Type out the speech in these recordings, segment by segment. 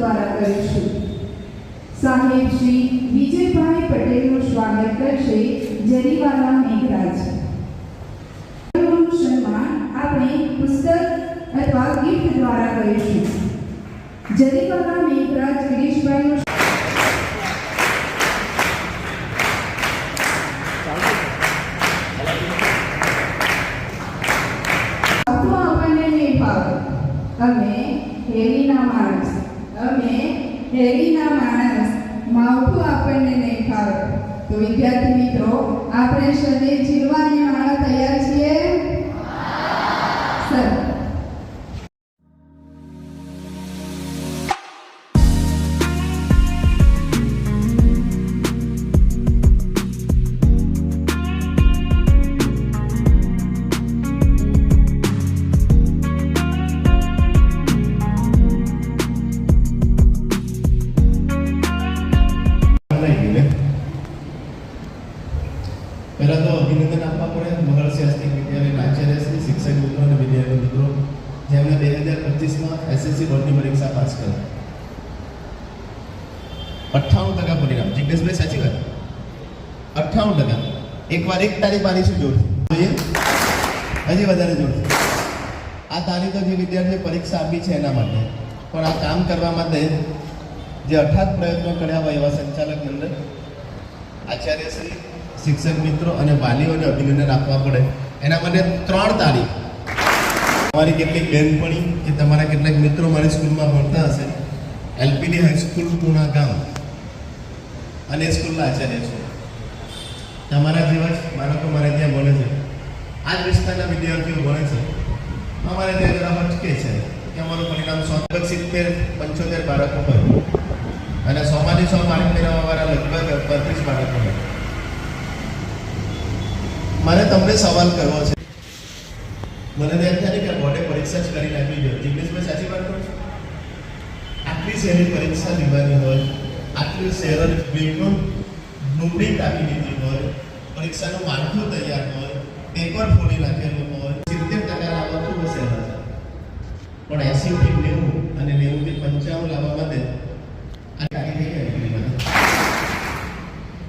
દ્વારા કરીશું. સાહેબ શ્રી વિજયભાઈ પટેલનું સ્વાગત કરશે જરીવાલા મેઘરાજ. સન્માન આપણે પુસ્તક અથવા ગિફ્ટ દ્વારા કરીશું. જરીવાલા મેઘરાજ ગિરીશભાઈનું હેલીના માણસ માવઠું આપણને નહીં ફાવે તો વિદ્યાર્થી મિત્રો આપણે શરીર જીવવાની માળા પહેલા તો અભિનંદન આપવા પડે. મહર્ષિ આસ્તિક વિદ્યાલય આચાર્ય શ્રી શિક્ષક મિત્રો અને વિદ્યાર્થી મિત્રો જેમણે બે હજાર પચીસમાં એસએસસી બોર્ડની પરીક્ષા પાસ કરી. અઠ્ઠાણું ટકા પરિણામ. જિજ્ઞેશભાઈ સાચી વાત? અઠ્ઠાણું ટકા. એકવાર એક તારીખ મારીશું શું જોઈએ. હજી વધારે જોડશે. આ તારીખ જે વિદ્યાર્થીએ પરીક્ષા આપી છે એના માટે. પણ આ કામ કરવા માટે જે અઠાત પ્રયત્નો કર્યા હોય એવા સંચાલક મંડળ આચાર્યશ્રી શિક્ષક મિત્રો અને વાલીઓને અભિનંદન આપવા પડે. એના માટે ત્રણ તારીખ. તમારી કેટલીક બહેનપણી કે તમારા કેટલાક મિત્રો મારી સ્કૂલમાં ભણતા હશે. એલપીડી હાઈસ્કૂલ પૂણા ગામ. અને એ સ્કૂલના આચાર્ય છે. તમારા જેવા જ બાળકો મારે ત્યાં ભણે છે. આ જ વિસ્તારના વિદ્યાર્થીઓ ભણે છે. અમારે ત્યાં જરા અટકે છે કે અમારું પરિણામ સો સિત્તેર પંચોતેર બાળકો હોય અને સોમાંથી સો માર્ક મેળવવાવાળા લગભગ બત્રીસ બાળકો હોય મારે તમને સવાલ કરવો છે. મને એમ થાય કે બોર્ડે પરીક્ષા જ કરી નાખવી જોઈએ. જિગ્નેશભાઈ સાચી વાત કરું છો? આટલી સહેલી પરીક્ષા લેવાની હોય, આટલી શહેર બિલકુલ ડુંગળી આપી દીધી હોય, પરીક્ષાનું માળખું તૈયાર હોય પેપર ફોડી નાખેલું હોય, સિત્તેર ટકા લાવવા ખૂબ છે પણ એસી થી નેવું અને નેવું થી પંચાવન લાવવા માટે આ ટાકી થઈ ગયા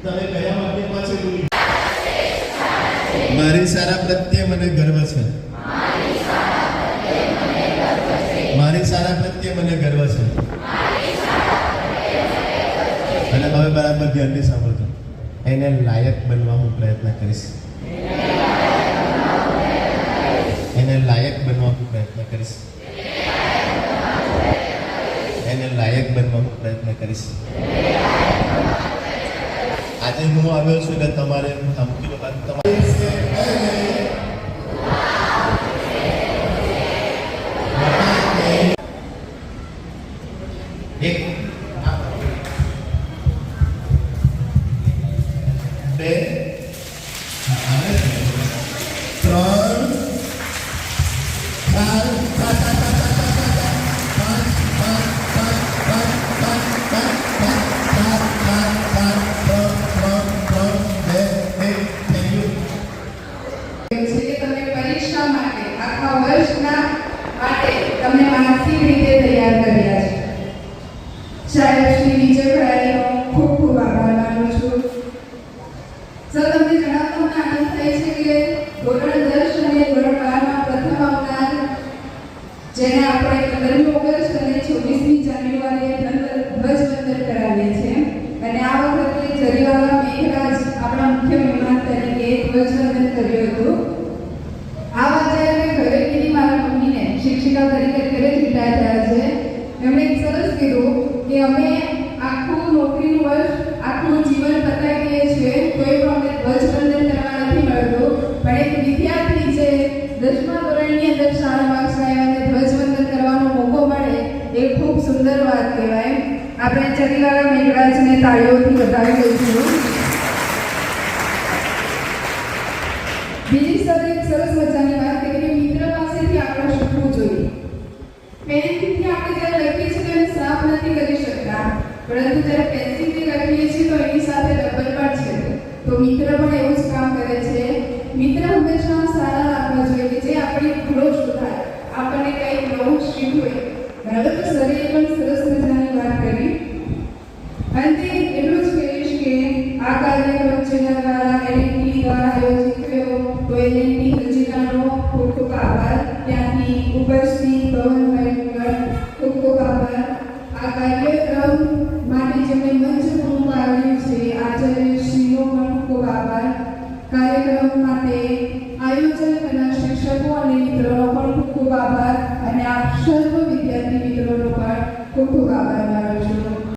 તમે કયા મારી સારા પ્રત્યે મને ગર્વ છે. મારી સારા પ્રત્યે મને ગર્વ છે. અને હવે બરાબર ધ્યાનથી સાંભળજો. એને લાયક બનવા હું પ્રયત્ન કરીશ. એને લાયક બનવા હું પ્રયત્ન કરીશ. એને લાયક બનવા હું પ્રયત્ન કરીશ. આજે હું આવ્યો છું એટલે તમારે તમારે બે ત્રણ ચાર માટે તમને માનસિક રીતે તૈયાર કર્યા છે. સાહેબ શ્રી વિજય ચરીવાળા મેઘરાજને તાળીઓથી વધાવી છું. બીજી સાથે એક સરસ મજાની વાત કે મિત્ર પાસેથી આપણે શીખવું જોઈએ. પેનથી આપણે જ્યારે લખીએ છીએ તો એને સાફ નથી કરી શકતા. પરંતુ જ્યારે પેન્સિલથી લખીએ છીએ તો એની સાથે રબર પણ છે. તો મિત્ર પણ એવું જ કામ કરે છે. મિત્ર હંમેશા સારા રાખવા જોઈએ કે જે આપણી ભૂલો થાય આપણને કંઈક નવું શીખવે. બરાબર તો સરે પણ સરસ મજાની વાત કરી. અંતે એટલું જ કહીશ કે આ કાર્યક્રમ જેના દ્વારા એલએનટી દ્વારા આયોજિત થયો. તો એલએનટી હજીરાનો ખૂબ ખૂબ આભાર. ત્યાંથી ઉપસ્થિત પવનભાઈ મંગળ ખૂબ ખૂબ આભાર. આ માટે જેમણે મંચ પૂરું છે, આચાર્ય શ્રીનો પણ ખૂબ કાર્યક્રમ માટે